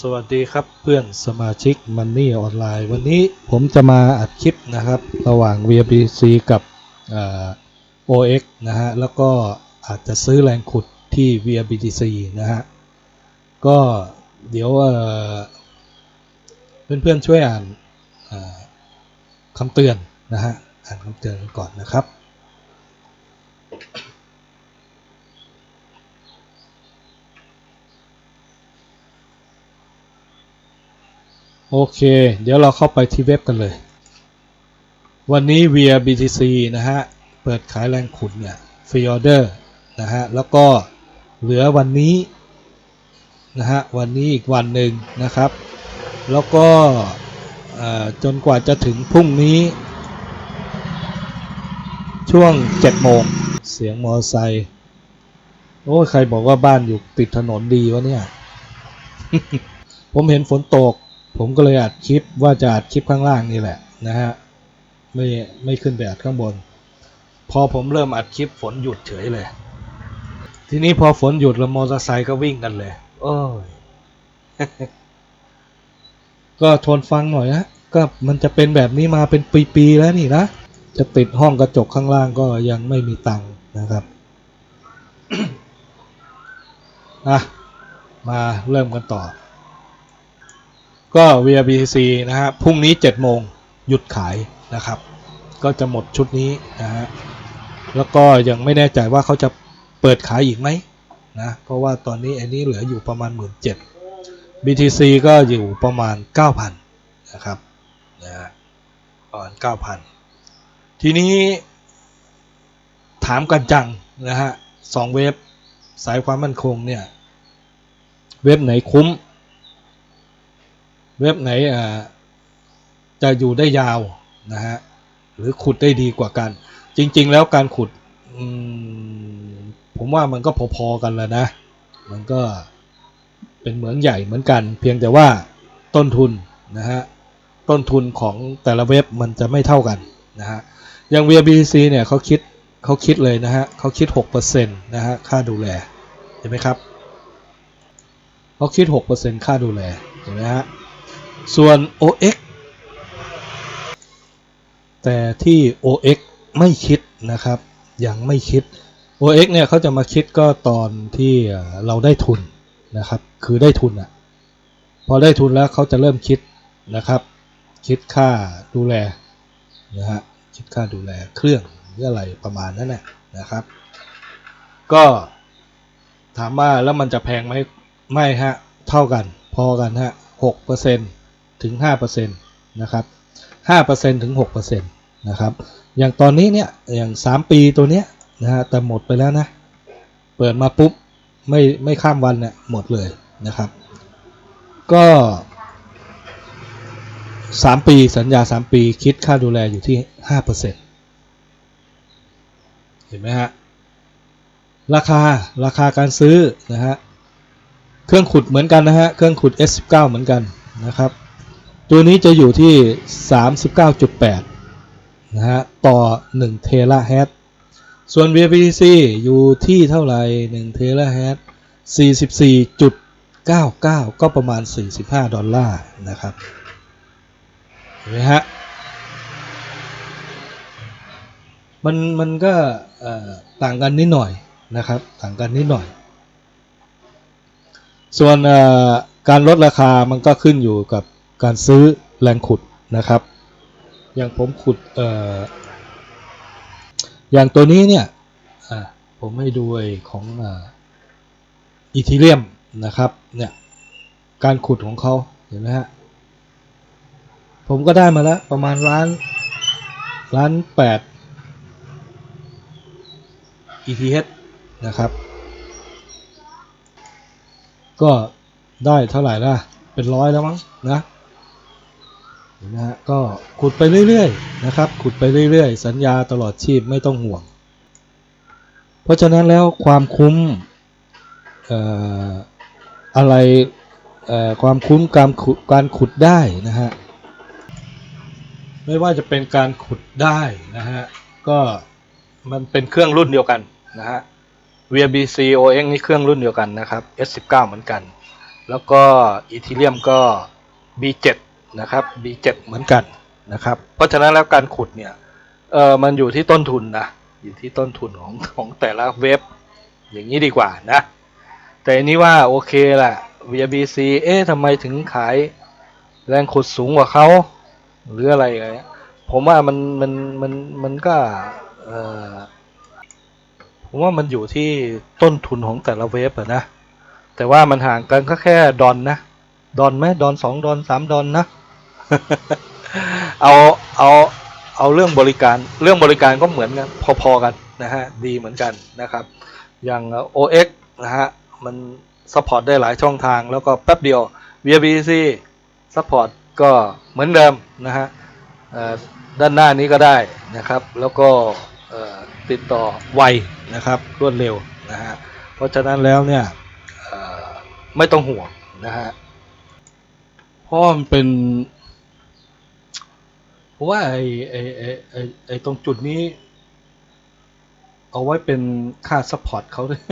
สวัสดีครับเพื่อนสมาชิก Money ออนไลน์วันนี้ผมจะมาอัดคลิปนะครับ ระหว่าง VBC กับอ OX นะฮะ แล้วก็อาจจะซื้อแรงขุดที่ VBTC นะฮะ ก็เดี๋ยวเอ่อเพื่อนๆช่วยอ่านคำเตือนนะฮะ อ่านคำเตือนก่อนนะครับ โอเค เดี๋ยวเราเข้าไปที่เว็บกันเลย วันนี้ via BTC นะฮะ เปิดขายแรงขุดเนี่ยฟรีออเดอร์นะฮะ แล้วก็เหลือวันนี้นะฮะ วันนี้อีกวันหนึ่งนะครับ แล้วก็จนกว่าจะถึงพรุ่งนี้ ช่วง7โมงเสียงมอเตอร์ไซค์โอ้ใครบอกว่าบ้านอยู่ติดถนนดีวะเนี่ย ผมเห็นฝนตก ผมก็เลยอัดคลิปว่าจะอัดคลิปข้างล่างนี่แหละนะฮะไม่ไม่ขึ้นไปอัดข้างบน พอผมเริ่มอัดคลิปฝนหยุดเฉยเลย ทีนี้พอฝนหยุดแล้วมอเตอร์ไซค์ก็วิ่งกันเลย โอ้ยก็ทนฟังหน่อยนะก็มันจะเป็นแบบนี้มาเป็นปีๆแล้วนี่นะจะติดห้องกระจกข้างล่างก็ยังไม่มีตังค์นะครับอะมาเริ่มกันต่อ ก็ VRBC นะฮะพรุ่งนี้7โมงหยุดขายนะครับ ก็จะหมดชุดนี้นะฮะแล้วก็ยังไม่แน่ใจว่าเขาจะเปิดขายอีกไหมนะเพราะว่าตอนนี้อันนี้เหลืออยู่ประมาณ 1 7 0 0 0 BTC ก็อยู่ประมาณ 9,000นะครับนะฮะประมาณ 9,000 ทีนี้ถามกันจังนะฮะสองเว็บสายความมั่นคงเนี่ย เว็บไหนคุ้ม เว็บไหนจะอยู่ได้ยาวนะฮะหรือขุดได้ดีกว่ากัน จริง ๆ แล้วการขุดผมว่ามันก็พอๆกันแล้วนะ มันก็เป็นเหมืองใหญ่เหมือนกัน เพียงแต่ว่าต้นทุนนะฮะต้นทุนของแต่ละเว็บมันจะไม่เท่ากันนะฮะอย่าง VBC เนี่ยเขาคิดเขาคิดเลยนะฮะเขาคิด 6%นะฮะค่าดูแลเห็นไหมครับเขาคิด 6%ค่าดูแลเห็นไหมฮะ ส่วน OX แต่ที่ OX ไม่คิดนะครับ ยังไม่คิด OX เนี่ยเขาจะมาคิดก็ตอนที่เราได้ทุนนะครับ คือได้ทุนอะพอได้ทุนแล้วเขาจะเริ่มคิดนะครับ คิดค่าดูแลนะฮะ คิดค่าดูแลเครื่องหรืออะไรประมาณนั้นนะนะครับ ก็ถามว่าแล้วมันจะแพงไหมไม่ฮะ เท่ากัน พอกันฮะ6% ถึง5%นะครับ5%ถึง6%นะครับอย่างตอนนี้เนี่ยอย่าง 3 ปีตัวเนี้ยนะฮะแต่หมดไปแล้วนะ เปิดมาปุ๊บไม่ไม่ข้ามวันเนี่ยหมดเลยนะครับ ก็ 3 ปีสัญญา 3 ปีคิดค่าดูแลอยู่ที่ 5%เห็นไหมฮะราคาราคาการซื้อนะฮะเครื่องขุดเหมือนกันนะฮะเครื่องขุด S19 เหมือนกันนะครับ ตัวนี้จะอยู่ที่ 39.8 นะฮะ ต่อ 1 เทราแฮตส่วน VPC อยู่ที่เท่าไหร่ 1 เทราแฮต44.99 ก็ประมาณ 45 ดอลลาร์นะครับเห็นไหมฮะ มันมันก็ต่างกันนิดหน่อยนะครับ ต่างกันนิดหน่อย ส่วนการลดราคามันก็ขึ้นอยู่กับ การซื้อแรงขุดนะครับ อย่างผมขุดออย่างตัวนี้เนี่ยผมให้ดูของอีทีเรียมนะครับเนี่ยการขุดของเขาเห็นไหมฮะผมก็ได้มาแล้วประมาณล้านล้านแปด ETH นะครับ ก็ได้เท่าไหร่ล่ะ เป็นร้อยแล้วมั้งนะ นไหมฮะก็ขุดไปเรื่อยๆนะครับ ขุดไปเรื่อยๆ สัญญาตลอดชีพไม่ต้องห่วง เพราะฉะนั้นแล้วความคุ้มอะไรความคุ้มการขุดการขุดได้นะฮะไม่ว่าจะเป็นการขุดได้นะฮะก็มันเป็นเครื่องรุ่นเดียวกันนะฮะ VBC OX นี่เครื่องรุ่นเดียวกันนะครับ S19 เหมือนกัน แล้วก็อีทีเรียมก็ B7 นะครับ B7 เหมือนกันนะครับ เพราะฉะนั้นแล้วการขุดเนี่ยเออมันอยู่ที่ต้นทุนนะอยู่ที่ต้นทุนของของแต่ละเว็บอย่างนี้ดีกว่านะ แต่อันนี้ว่าโอเคแหละ VBC เอ๊ะทำไมถึงขายแรงขุดสูงกว่าเขาหรืออะไรอย่างเงี้ยผมว่ามันมันมันมันก็เออผมว่ามันอยู่ที่ต้นทุนของแต่ละเว็บอะนะ แต่ว่ามันห่างกันก็แค่ดอนนะ ดอนไหมดอนสองดอนสามดอนนะ เอาเอาเอาเรื่องบริการเรื่องบริการก็เหมือนกันพอๆกันนะฮะดีเหมือนกันนะครับ อย่าง OX นะฮะมันซัพพอร์ตได้หลายช่องทางแล้วก็แป๊บเดียว VBC ซัพพอร์ตก็เหมือนเดิมนะฮะด้านหน้านี้ก็ได้นะครับ แล้วก็ติดต่อไวนะครับรวดเร็วนะฮะเพราะฉะนั้นแล้วเนี่ยไม่ต้องห่วงนะฮะเพราะมันเป็น ราะว่าไอ้ไอ้ไอ้ไอ้ไอ้ตรงจุดนี้ เอาไว้เป็นค่าซัพพอร์ตเขาด้วย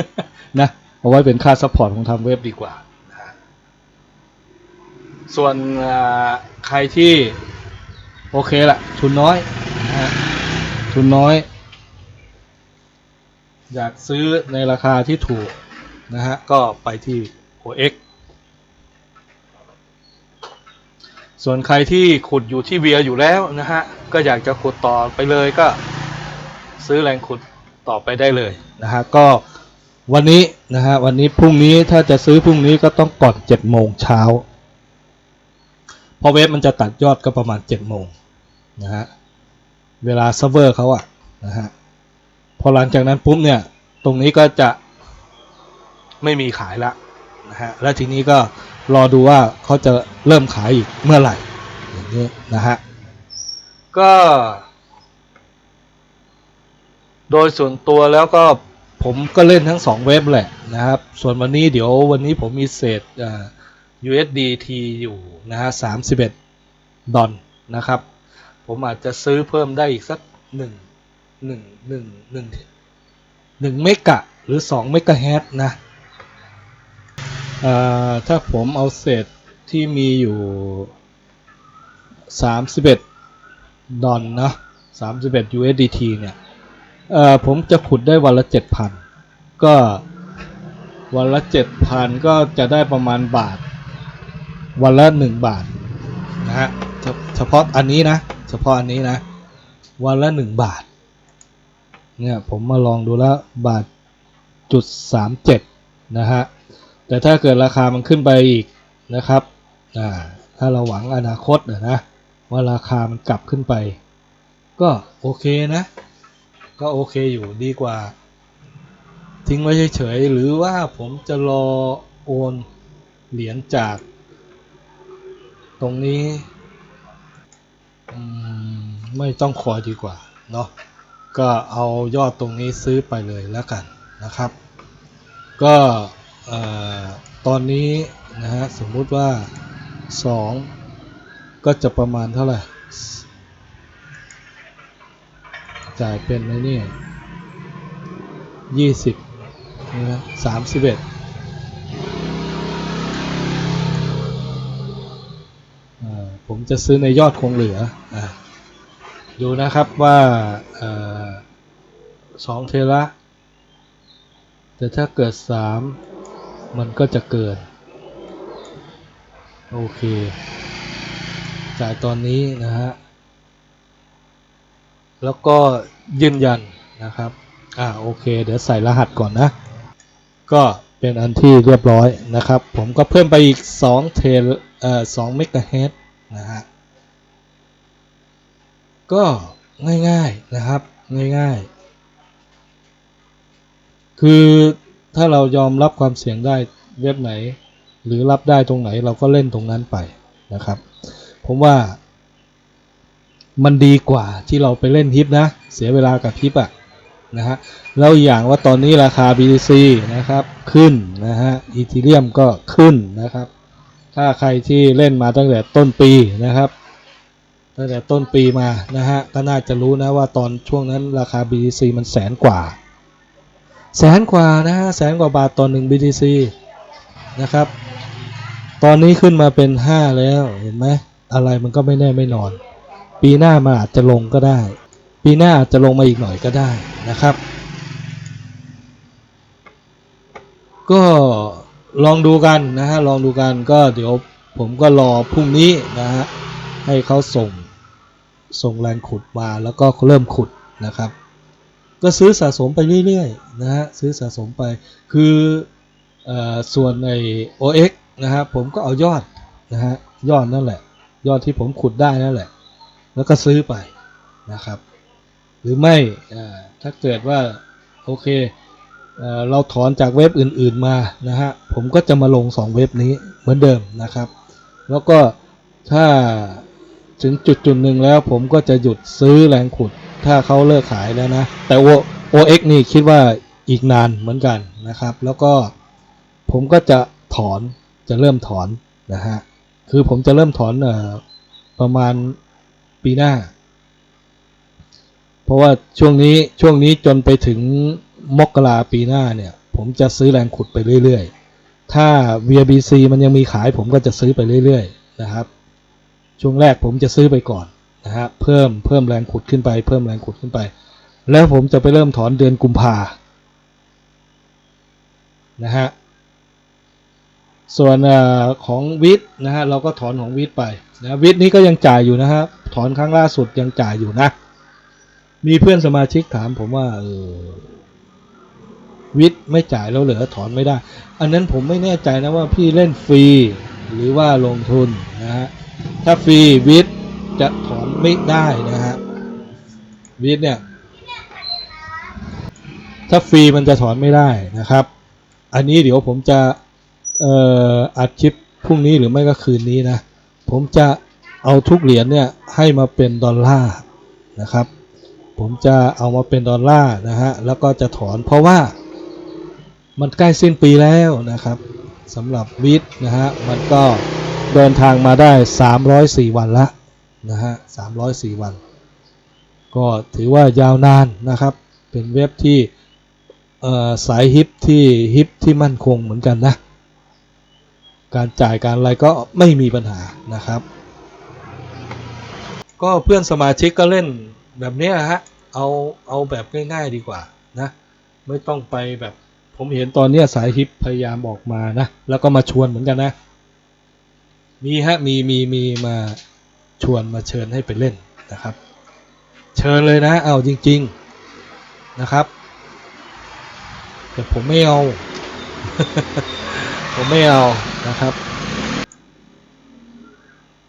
นะ เอาไว้เป็นค่าซัพพอร์ตของทางเว็บดีกว่านะส่วนใครที่โอเคละทุนน้อยนะทุนน้อย อยากซื้อในราคาที่ถูกนะฮะ ก็ไปที่ OX ส่วนใครที่ขุดอยู่ที่เวียอยู่แล้วนะฮะ ก็อยากจะขุดต่อไปเลยก็ซื้อแรงขุดต่อไปได้เลยนะฮะ ก็วันนี้นะฮะวันนี้พรุ่งนี้ถ้าจะซื้อพรุ่งนี้ก็ต้องก่อนเจ็ดโมงเช้าเพราะเว็บมันจะตัดยอดก็ประมาณเจ็ดโมงนะฮะเวลาเซิร์ฟเวอร์เขาอะนะฮะพอหลังจากนั้นปุ๊บเนี่ยตรงนี้ก็จะไม่มีขายละนะฮะแล้วทีนี้ก็ รอดูว่าเขาจะเริ่มขายอีกเมื่อไหร่อย่างนี้นะฮะก็ โดยส่วนตัวแล้วก็ผมก็เล่นทั้งสองเว็บแหละนะครับ ส่วนวันนี้เดี๋ยววันนี้ผมมีเศษอ่า USDT อยู่นะฮะสามสิบเอ็ดดอลนะครับ ผมอาจจะซื้อเพิ่มได้อีกสักหนึ่งหนึ่งหนึ่งหนึ่งหนึ่งเมกะหรือสองเมกะเฮิรตนะ ถ้าผมเอาเศษที่มีอยู่สามสิบเอ็ดดอลนะสามสิบเอ็ด USDT เนี่ยผมจะขุดได้วันละเจ็ดพันก็วันละเจ็ดพันก็จะได้ประมาณบาท วันละหนึ่งบาทนะฮะเฉพาะอันนี้นะ เฉพาะอันนี้นะ วันละหนึ่งบาท เนี่ยผมมาลองดูแล้วบาทจุดสามเจ็ดนะฮะ แต่ถ้าเกิดราคามันขึ้นไปอีกนะครับถ้าเราหวังอนาคตนะนะว่าราคามันกลับขึ้นไป ก็โอเคนะ ก็โอเคอยู่ดีกว่า ทิ้งไว้เฉยๆหรือว่าผมจะรอโอนเหรียญจาก ตรงนี้ไม่ต้องคอยดีกว่าเนาะก็เอายอดตรงนี้ซื้อไปเลยแล้วกันนะครับ ก็ ตอนนี้นะฮะสมมุติว่า 2 ก็จะประมาณเท่าไหร่ จ่ายเป็นในนี่ยี่สิบนะสามสิบเอ็ดผมจะซื้อในยอดคงเหลืออดูนะครับว่าสองเทระแต่ถ้าเกิดสาม มันก็จะเกิน โอเค จ่ายตอนนี้นะฮะ แล้วก็ยืนยันนะครับ อ่าโอเค เดี๋ยวใส่รหัสก่อนนะ ก็เป็นอันที่เรียบร้อยนะครับ ผมก็เพิ่มไปอีก 2 เทลเอ่อ2เมกะเฮิรตซ์นะฮะ ก็ง่ายๆนะครับ ง่ายๆ คือ ถ้าเรายอมรับความเสี่ยงได้เว็บไหน หรือรับได้ตรงไหนเราก็เล่นตรงนั้นไปนะครับ ผมว่า มันดีกว่าที่เราไปเล่นฮิปนะ เสียเวลากับฮิปอะนะฮะแล้วอย่างว่าตอนนี้ราคา BTC นะครับขึ้นนะฮะอีทีเรียมก็ขึ้นนะครับ ถ้าใครที่เล่นมาตั้งแต่ต้นปีนะครับตั้งแต่ต้นปีมานะฮะก็น่าจะรู้นะว่าตอนช่วงนั้นราคา BTC มันแสนกว่า แสนกว่านะฮะแสนกว่าบาทต่อหนึ่ง BTC นะครับ ตอนนี้ขึ้นมาเป็นห้าแล้วเห็นไหมอะไรมันก็ไม่แน่ไม่นอน ปีหน้ามันอาจจะลงก็ได้ ปีหน้าอาจจะลงมาอีกหน่อยก็ได้นะครับ ก็ลองดูกันนะฮะลองดูกันก็เดี๋ยวผมก็รอพรุ่งนี้นะฮะให้เขาส่งส่งแรงขุดมาแล้วก็เริ่มขุดนะครับ ก็ซื้อสะสมไปเรื่อยๆนะฮะซื้อสะสมไปคืออส่วนใน OX นะฮะผมก็เอายอดนะฮะยอดนั่นแหละ ยอดที่ผมขุดได้นั่นแหละ แล้วก็ซื้อไปนะครับ หรือไม่ถ้าเกิดว่าโอเคเอเราถอนจากเว็บอื่นๆมานะฮะผมก็จะมาลง 2 เว็บนี้เหมือนเดิมนะครับ แล้วก็ถ้าถึงจุดจุดๆหนึ่งแล้วผมก็จะหยุดซื้อแรงขุด ถ้าเขาเลิกขายแล้วนะ แต่ O- OX นี่คิดว่าอีกนานเหมือนกันนะครับ แล้วก็ผมก็จะถอนจะเริ่มถอนนะฮะคือผมจะเริ่มถอนเอ่อประมาณปีหน้า เพราะว่าช่วงนี้ช่วงนี้จนไปถึงมกราปีหน้าเนี่ย ผมจะซื้อแรงขุดไปเรื่อยๆ ถ้า VBC มันยังมีขายผมก็จะซื้อไปเรื่อยๆ นะครับ ช่วงแรกผมจะซื้อไปก่อน นะฮะเพิ่มเพิ่มแรงขุดขึ้นไป เพิ่มแรงขุดขึ้นไป แล้วผมจะไปเริ่มถอนเดือนกุมภานะฮะส่วนอของวิทย์นะฮะเราก็ถอนของวิทย์ไปนะวิทย์นี้ก็ยังจ่ายอยู่นะฮะถอนครั้งล่าสุดยังจ่ายอยู่นะ มีเพื่อนสมาชิกถามผมว่าเออวิทย์ไม่จ่ายแล้วเหรอถอนไม่ได้ อันนั้นผมไม่แน่ใจนะว่าพี่เล่นฟรีหรือว่าลงทุนนะฮะถ้าฟรีวิทย์จะถ ไม่ได้นะฮะวิทย์เนี่ย ถ้าฟรีมันจะถอนไม่ได้นะครับ อันนี้เดี๋ยวผมจะเอ่ออัดคลิปพรุ่งนี้หรือไม่ก็คืนนี้นะ ผมจะเอาทุกเหรียญเนี่ยให้มาเป็นดอลลาร์นะครับ ผมจะเอามาเป็นดอลลาร์นะฮะ แล้วก็จะถอนเพราะว่ามันใกล้สิ้นปีแล้วนะครับสำหรับวิทนะฮะ มันก็เดินทางมาได้ 304 วันละ นะฮะ304วัน ก็ถือว่ายาวนานนะครับ เป็นเว็บที่สายฮิปที่ฮิปที่มั่นคงเหมือนกันนะ การจ่ายการอะไรก็ไม่มีปัญหานะครับ ก็เพื่อนสมาชิกก็เล่นแบบนี้ฮะ เอาเอาแบบง่ายๆดีกว่านะ ไม่ต้องไปแบบผมเห็นตอนเนี้ยสายฮิปพยายามออกมานะ แล้วก็มาชวนเหมือนกันนะ มีฮะ มีมีมีมา ชวนมาเชิญให้ไปเล่นนะครับ เชิญเลยนะเอาจริง ๆนะครับ แต่ผมไม่เอา ผมไม่เอานะครับ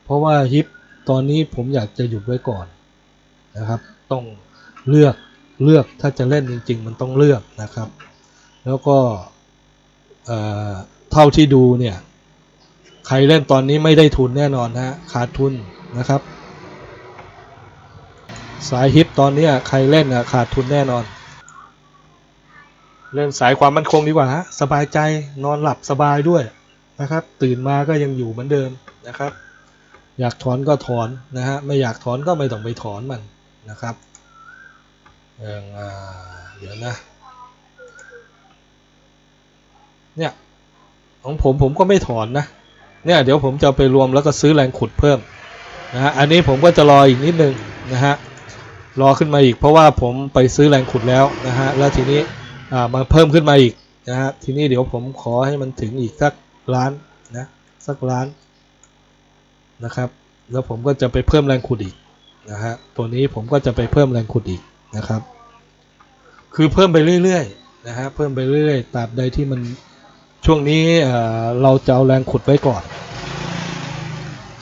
เพราะว่าฮิปตอนนี้ผมอยากจะหยุดไว้ก่อนนะครับ ต้องเลือกเลือกถ้าจะเล่นจริง ๆ มันต้องเลือกนะครับ แล้วก็เอ่อเท่าที่ดูเนี่ย ใครเล่นตอนนี้ไม่ได้ทุนแน่นอนนะฮะขาดทุน นะครับ สายฮิปตอนนี้ใครเล่นอะขาดทุนแน่นอน เล่นสายความมั่นคงดีกว่าฮะสบายใจนอนหลับสบายด้วยนะครับ ตื่นมาก็ยังอยู่เหมือนเดิมนะครับ อยากถอนก็ถอนนะฮะไม่อยากถอนก็ไม่ต้องไปถอนมันนะครับอย่างอ่าเดี๋ยวนะเนี่ยของผมผมก็ไม่ถอนนะเนี่ยเดี๋ยวผมจะไปรวมแล้วก็ซื้อแรงขุดเพิ่ม นะฮะอันนี้ผมก็จะรออีกนิดนึงนะฮะรอขึ้นมาอีกเพราะว่าผมไปซื้อแรงขุดแล้วนะฮะแล้วทีนี้อ่ามาเพิ่มขึ้นมาอีกนะฮะทีนี้เดี๋ยวผมขอให้มันถึงอีกสักล้านนะสักล้านนะครับ แล้วผมก็จะไปเพิ่มแรงขุดอีกนะฮะตัวนี้ผมก็จะไปเพิ่มแรงขุดอีกนะครับ คือเพิ่มไปเรื่อยๆนะฮะเพิ่มไปเรื่อยๆตราบใดที่มันช่วงนี้เราจะเอาแรงขุดไว้ก่อน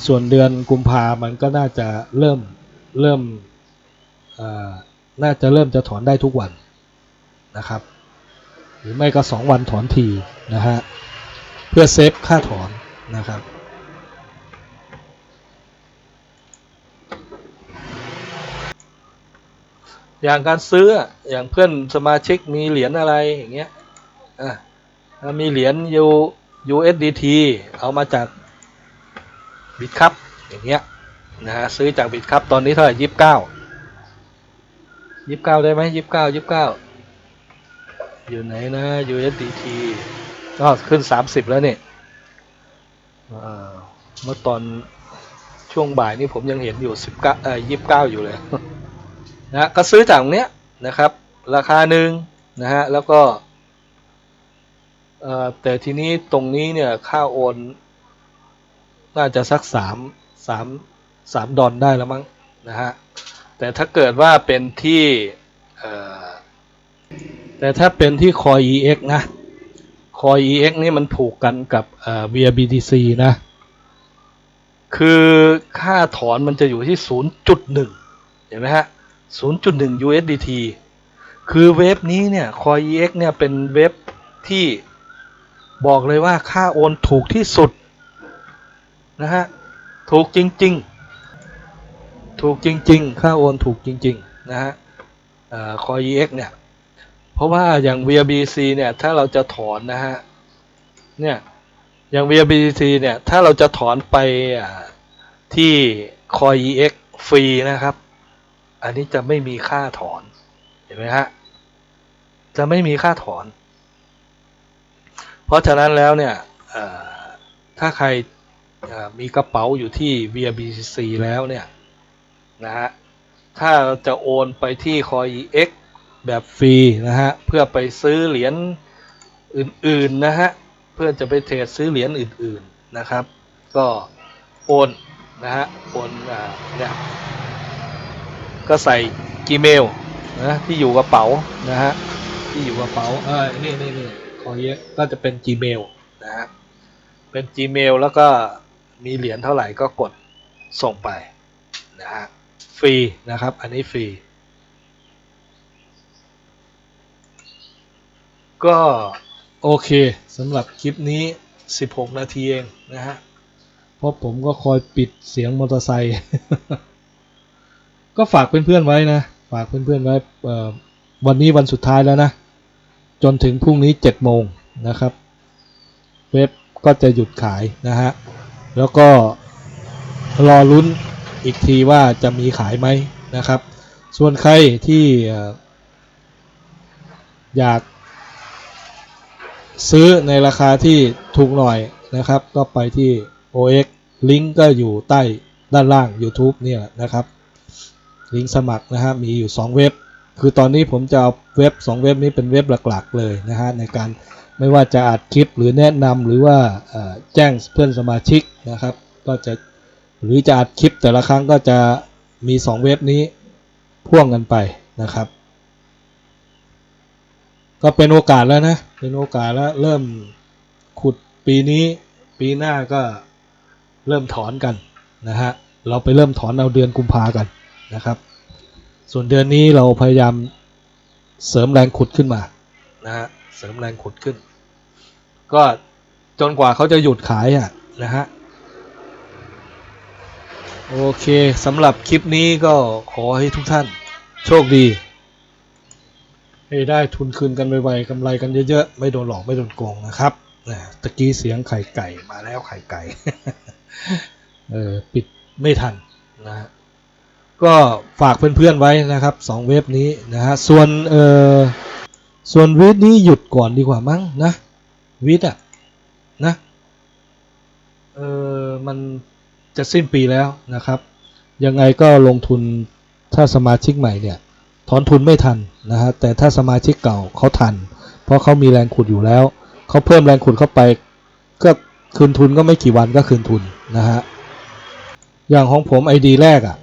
ส่วนเดือนกุมภามันก็น่าจะเริ่มเริ่มน่าจะเริ่มจะถอนได้ทุกวันนะครับ หรือไม่ก็สองวันถอนทีนะฮะเพื่อเซฟค่าถอนนะครับอย่างการซื้ออย่างเพื่อนสมาชิกมีเหรียญอะไรอย่างเงี้ยอ่ามีเหรียญ U USDT เอามาจาก บิตคัพอย่างเงี้ยนะฮะซื้อจากบิตคัพตอนนี้เท่าไหร่ยี่สิบเก้ายี่สิบเก้าได้ไหมยี่สิบเก้ายี่สิบเก้าอยู่ไหนนะ USDT ก็ขึ้นสามสิบแล้วเนี่ยเมื่อตอนช่วงบ่ายนี่ผมยังเห็นอยู่สิบเก้าเอ่อยี่สิบเก้าอยู่เลยนะฮะก็ซื้อจากตรงเนี้ยนะครับ ราคาหนึ่งนะฮะแล้วก็เอ่อแต่ทีนี้ตรงนี้เนี่ยค่าโอน น่าจะสักสามสามสามดอลได้แล้วมั้งนะฮะแต่ถ้าเกิดว่าเป็นที่แต่ถ้าเป็นที่ Core EX นะ Core EX นี่มันผูกกันกับเอ่อ VBTC นะ คือค่าถอนมันจะอยู่ที่ 0.1 เห็นไหมฮะ 0.1 USDT คือเว็บนี้เนี่ย Core EX เนี่ยเป็นเว็บที่บอกเลยว่าค่าโอนถูกที่สุด นะฮะ ถูกจริง ๆ ถูกจริง ๆ ค่าโอนถูกจริง ๆ นะฮะเอ่อ Core EX เนี่ย เพราะว่าอย่าง VRBC เนี่ย ถ้าเราจะถอนนะฮะ เนี่ย อย่าง VRBC เนี่ย ถ้าเราจะถอนไปอ่าที่ Core EX ฟรีนะครับ อันนี้จะไม่มีค่าถอน เห็นไหมฮะ จะไม่มีค่าถอน เพราะฉะนั้นแล้วเนี่ยเอ่อถ้าใครเอ่อ มีกระเป๋าอยู่ที่ VRBC แล้วเนี่ยนะฮะถ้าจะโอนไปที่ Core EX แบบฟรีนะฮะเพื่อไปซื้อเหรียญอื่นๆนะฮะเพื่อจะไปเทรดซื้อเหรียญอื่นๆนะครับ ก็โอนนะฮะโอนอ่าเนี่ยก็ใส่ Gmail นะที่อยู่กระเป๋านะฮะที่อยู่กระเป๋าเออนี่นี่นี่ขอเยอะก็จะเป็น Gmail นะฮะเป็น Gmail แล้วก็ มีเหรียญเท่าไหร่ก็กดส่งไปนะฮะฟรีนะครับ อันนี้ฟรี ก็โอเคสำหรับคลิปนี้ 16 นาทีเองนะฮะเพราะผมก็คอยปิดเสียงมอเตอร์ไซค์ก็ฝากเพื่อนๆไว้นะ ฝากเพื่อนๆไว้วันนี้วันสุดท้ายแล้วนะ จนถึงพรุ่งนี้ 7 โมงนะครับ เว็บก็จะหยุดขายนะฮะ แล้วก็รอลุ้นอีกทีว่าจะมีขายไหมนะครับ ส่วนใครที่เอ่ออยากซื้อในราคาที่ถูกหน่อยนะครับ ก็ไปที่ OX ลิงก์ก็อยู่ใต้ด้านล่าง YouTube เนี่ยนะครับ ลิงก์สมัครนะฮะมีอยู่ 2 เว็บ คือตอนนี้ผมจะเอาเว็บ 2 เว็บนี้เป็นเว็บหลักๆเลยนะฮะในการ ไม่ว่าจะอัดคลิปหรือแนะนำหรือว่าแจ้งเพื่อนสมาชิกนะครับ ก็จะหรือจะอัดคลิปแต่ละครั้งก็จะมี 2 เว็บนี้พ่วงกันไปนะครับ ก็เป็นโอกาสแล้วนะ เป็นโอกาสแล้วเริ่มขุดปีนี้ปีหน้าก็เริ่มถอนกันนะฮะเราไปเริ่มถอนเอาเดือนกุมภากันนะครับ ส่วนเดือนนี้เราพยายามเสริมแรงขุดขึ้นมานะฮะเสริมแรงขุดขึ้น ก็จนกว่าเขาจะหยุดขายอะนะฮะ โอเคสำหรับคลิปนี้ก็ขอให้ทุกท่านโชคดีให้ได้ทุนคืนกันไวๆกำไรกันเยอะๆ ไม่โดนหลอกไม่โดนโกงนะครับนะตะกี้เสียงไข่ไก่มาแล้วไข่ไก่ เออปิดไม่ทันนะฮะก็ฝากเพื่อนๆไว้นะครับสองเว็บนี้นะฮะส่วนเออส่วนวิดนี้หยุดก่อนดีกว่ามั้งนะ วิดอะนะเออมันจะสิ้นปีแล้วนะครับ ยังไงก็ลงทุนถ้าสมาชิกใหม่เนี่ยถอนทุนไม่ทันนะฮะแต่ถ้าสมาชิกเก่าเขาทัน เพราะเขามีแรงขุดอยู่แล้วเขาเพิ่มแรงขุดเข้าไป ก็คืนทุนก็ไม่กี่วันก็คืนทุนนะฮะอย่างของผม ID แรกอะ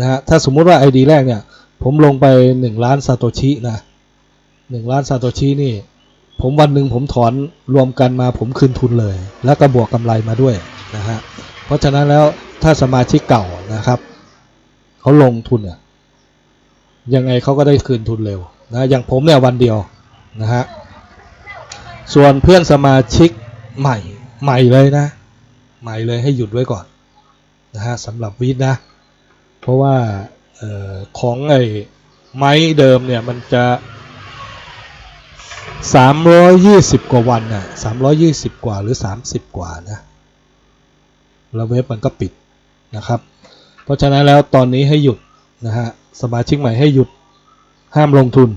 นะฮะถ้าสมมุติว่า ID แรกเนี่ย ผมลงไป1ล้านซาโตชินะ1ล้านซาโตชินี่ ผมวันหนึ่งผมถอนรวมกันมาผมคืนทุนเลย แล้วก็บวกกำไรมาด้วยนะฮะเพราะฉะนั้นแล้วถ้าสมาชิกเก่านะครับเขาลงทุนเนี่ยยังไงเขาก็ได้คืนทุนเร็วนะอย่างผมเนี่ยวันเดียวนะฮะส่วนเพื่อนสมาชิกใหม่ใหม่เลยนะ ใหม่เลยให้หยุดไว้ก่อนนะฮะสำหรับวีดนะ เพราะว่าออของไอ้ไม้เดิมเนี่ยมันจะ 320 กว่าวันน่ะ320 กว่าหรือ 30 กว่านะแล้วเว็บมันก็ปิดนะครับ เพราะฉะนั้นแล้วตอนนี้ให้หยุดนะฮะสมาชิกใหม่ให้หยุดห้ามลงทุน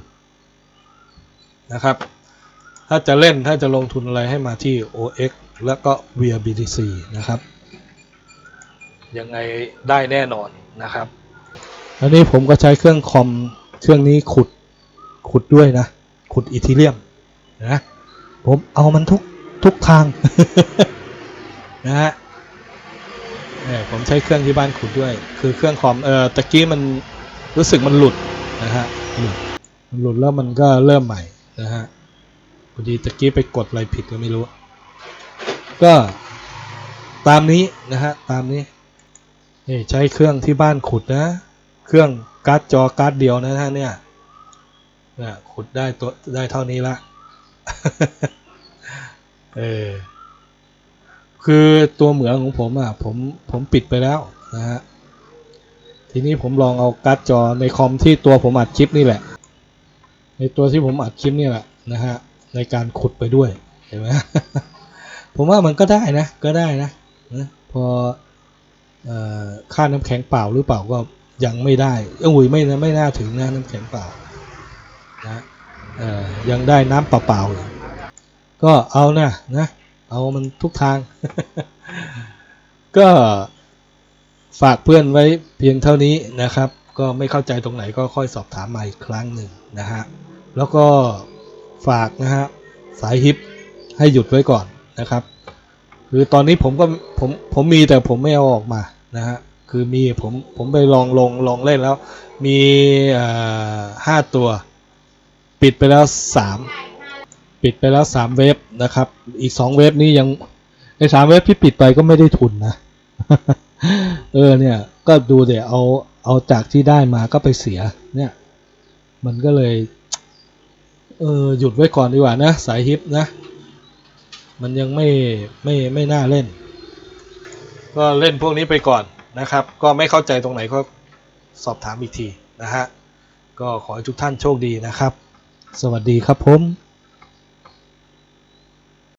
นะครับ ถ้าจะเล่นถ้าจะลงทุนอะไรให้มาที่ OX แล้วก็ via BTC นะครับ ยังไงได้แน่นอนนะครับ อันนี้ผมก็ใช้เครื่องคอมเครื่องนี้ขุดขุดด้วยนะ ขุดอีทีเรียม นะผมเอามันทุกทุกทางนะฮะเนี่ยผมใช้เครื่องที่บ้านขุดด้วย คือเครื่องคอมเออตะกี้มันรู้สึกมันหลุดนะฮะหลุดมันหลุดแล้วมันก็เริ่มใหม่นะฮะพอดีตะกี้ไปกดอะไรผิดก็ไม่รู้ ก็ตามนี้นะฮะตามนี้นี่ใช้เครื่องที่บ้านขุดนะ เครื่องการ์ดจอการ์ดเดียวนะฮะเนี่ยเนี่ยขุดได้ตัวได้เท่านี้ละ เออคือตัวเหมืองของผมอะผมผมปิดไปแล้วนะฮะทีนี้ผมลองเอาการ์ดจอในคอมที่ตัวผมอัดคลิปนี่แหละ ในตัวที่ผมอัดคลิปนี่แหละนะฮะในการขุดไปด้วยเห็นไหมผมว่ามันก็ได้นะก็ได้นะนะพอค่าน้ำแข็งเปล่าหรือเปล่าก็ยังไม่ได้เอ้ยไม่นะไม่น่าถึงนะน้ำแข็งเปล่านะ ยังได้น้ำเปล่าๆอยู่ก็เอานะนะเอามันทุกทาง ก็ฝากเพื่อนไว้เพียงเท่านี้นะครับ ก็ไม่เข้าใจตรงไหนก็ค่อยสอบถามมาอีกครั้งหนึ่งนะฮะแล้วก็ฝากนะฮะสายฮิปให้หยุดไว้ก่อนนะครับ คือตอนนี้ผมก็ผมผมมีแต่ผมไม่เอาออกมานะฮะคือมีผมผมไปลองลงลองเล่นแล้ว มีห้าตัว ปิดไปแล้วสามปิดไปแล้วสามเว็บนะครับ อีกสองเว็บนี้ยังในสามเว็บที่ปิดไปก็ไม่ได้ทุนนะ เออเนี่ย ก็ดูเดี๋ยวเอาเอาจากที่ได้มาก็ไปเสีย เนี่ย มันก็เลยเออหยุดไว้ก่อนดีกว่านะ สายฮิปนะ มันยังไม่ไม่ไม่น่าเล่น ก็เล่นพวกนี้ไปก่อนนะครับ ก็ไม่เข้าใจตรงไหนก็สอบถามอีกทีนะฮะ ก็ขอให้ทุกท่านโชคดีนะครับ สวัสดีครับผม